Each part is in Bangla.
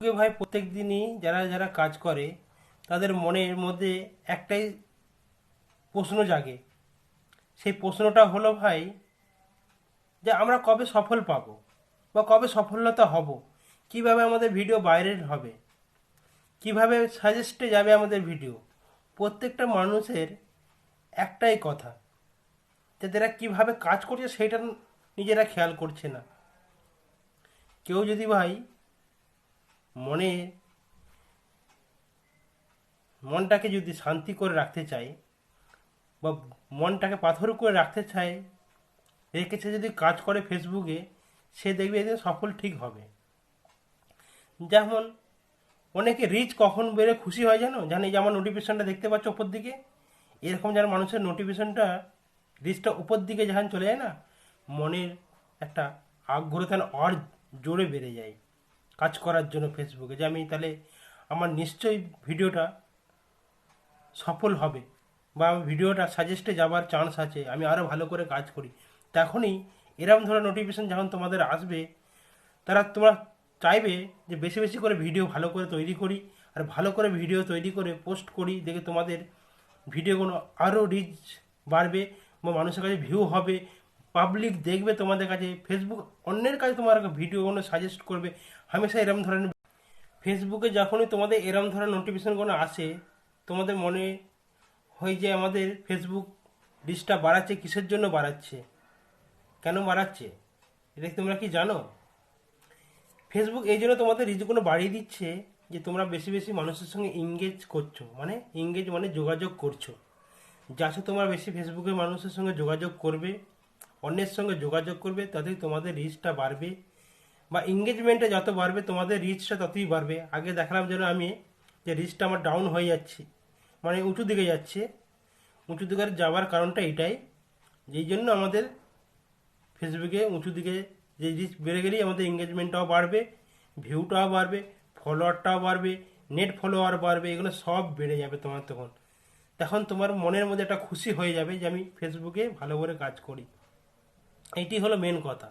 ভাই প্রত্যেক দিনই যারা যারা কাজ করে, তাদের মনের মধ্যে একটাই প্রশ্ন জাগে। সেই প্রশ্নটা হলো ভাই, যে আমরা কবে সফল পাবো বা কবে সফলতা হব? কীভাবে আমাদের ভিডিও ভাইরাল হবে? কীভাবে সাজেস্টে যাবে আমাদের ভিডিও প্রত্যেকটা মানুষের একটাই কথা, যে তারা কীভাবে কাজ করছে সেটা নিজেরা খেয়াল করছে না। কেউ যদি ভাই মনে মনটাকে যদি শান্তি করে রাখতে চায় বা মনটাকে পাথর করে রাখতে চায় রেখেছে যদি কাজ করে ফেসবুকে, সে দেখবে একদিন সফল ঠিক হবে। যেমন অনেকে রিচ কখন বেড়ে খুশি হয় জানো? জানি যে আমার নোটিফিকেশনটা দেখতে পাচ্ছ ওপর দিকে? এরকম যেন মানুষের নোটিফিকেশনটা রিচটা উপর দিকে যখন চলে যায় না, মনের একটা আগ্রহ আর জোরে বেড়ে যায়। কাজ করার জন্য ফেসবুকে যে আমি তাহলে আমার নিশ্চয়ই ভিডিওটা সফল হবে বা আমার ভিডিওটা সাজেস্টে যাবার চান্স আছে, আমি আরও ভালো করে কাজ করি। তখনই এরকম ধরনের নোটিফিকেশন যখন তোমাদের আসবে, তারা তোমরা চাইবে যে বেশি বেশি করে ভিডিও ভালো করে তৈরি করি আর ভালো করে ভিডিও তৈরি করে পোস্ট করি, দেখে তোমাদের ভিডিওগুলো আরও রিচ বাড়বে বা মানুষের কাছে ভিউ হবে। পাবলিক দেখবে তোমাদের কাছে ফেসবুক অন্যের কাছে তোমার ভিডিওগুলো সাজেস্ট করবে। হামেশা এরম ধরনের ফেসবুকে যখনই তোমাদের এরম ধরনের নোটিফিকেশনগুলো আসে, তোমাদের মনে হয় যে আমাদের ফেসবুক রিচটা বাড়াচ্ছে, কিসের জন্য বাড়াচ্ছে? কেন বাড়াচ্ছে? এটা তোমরা কি জানো? ফেসবুক এই জন্য তোমাদের রিচগুলো বাড়িয়ে দিচ্ছে যে তোমরা বেশি বেশি মানুষের সঙ্গে ইংগেজ করছ। মানে ইংগেজ মানে যোগাযোগ করছ। যাতে তোমরা বেশি ফেসবুকে মানুষের সঙ্গে যোগাযোগ করবে অন্যের সঙ্গে যোগাযোগ করবে, তাতেই তোমাদের রিচটা বাড়বে। বা এঙ্গেজমেন্টটা যত বাড়বে, তোমাদের রিচটা ততই বাড়বে। আগে দেখালাম যেন আমি যে রিচটা আমার ডাউন হয়ে যাচ্ছে মানে উঁচু দিকে যাচ্ছে। উঁচু দিকে যাওয়ার কারণটা এটাই, যেই জন্য আমাদের ফেসবুকে উঁচু দিকে যে রিচ বেড়ে গেলেই আমাদের এঙ্গেজমেন্টটাও বাড়বে ভিউটাও বাড়বে ফলোয়ারটাও বাড়বে নেট ফলোয়ার বাড়বে, এগুলো সব বেড়ে যাবে তোমার তখন। তখন তোমার মনের মধ্যে একটা খুশি হয়ে যাবে যে আমি ফেসবুকে ভালো করে কাজ করি। এইটি হলো মেন কথা।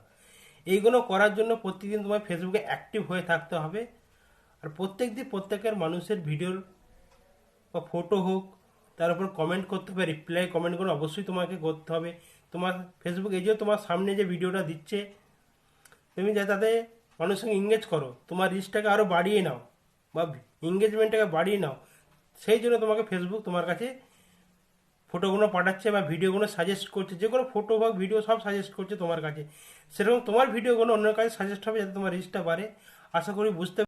এইগুলো করার জন্য প্রতিদিন তোমার ফেসবুকে অ্যাক্টিভ হয়ে থাকতে হবে। আর প্রত্যেক দিন প্রত্যেকের মানুষের ভিডিওর বা ফটো হোক, তার উপর কমেন্ট করতে হবে রিপ্লাই কমেন্টগুলো অবশ্যই তোমাকে করতে হবে। তোমার ফেসবুক এই যে তোমার সামনে যে ভিডিওটা দিচ্ছে, তুমি যা তাতে মানুষের সঙ্গে ইংগেজ করো। তোমার রিচটাকে আরও বাড়িয়ে নাও বা এঙ্গেজমেন্টটাকে বাড়িয়ে নাও। সেই জন্য তোমাকে ফেসবুক তোমার কাছে ফটোগুলো পাঠাচ্ছে বা ভিডিওগুলো সাজেস্ট করছে, যে কোনো ফটো বা ভিডিও সব সাজেস্ট করছে তোমার কাছে। সেরকম তোমার ভিডিওগুলো অন্য কাছে সাজেস্ট হবে যাতে তোমার রিচটা বাড়ে। আশা করি বুঝতে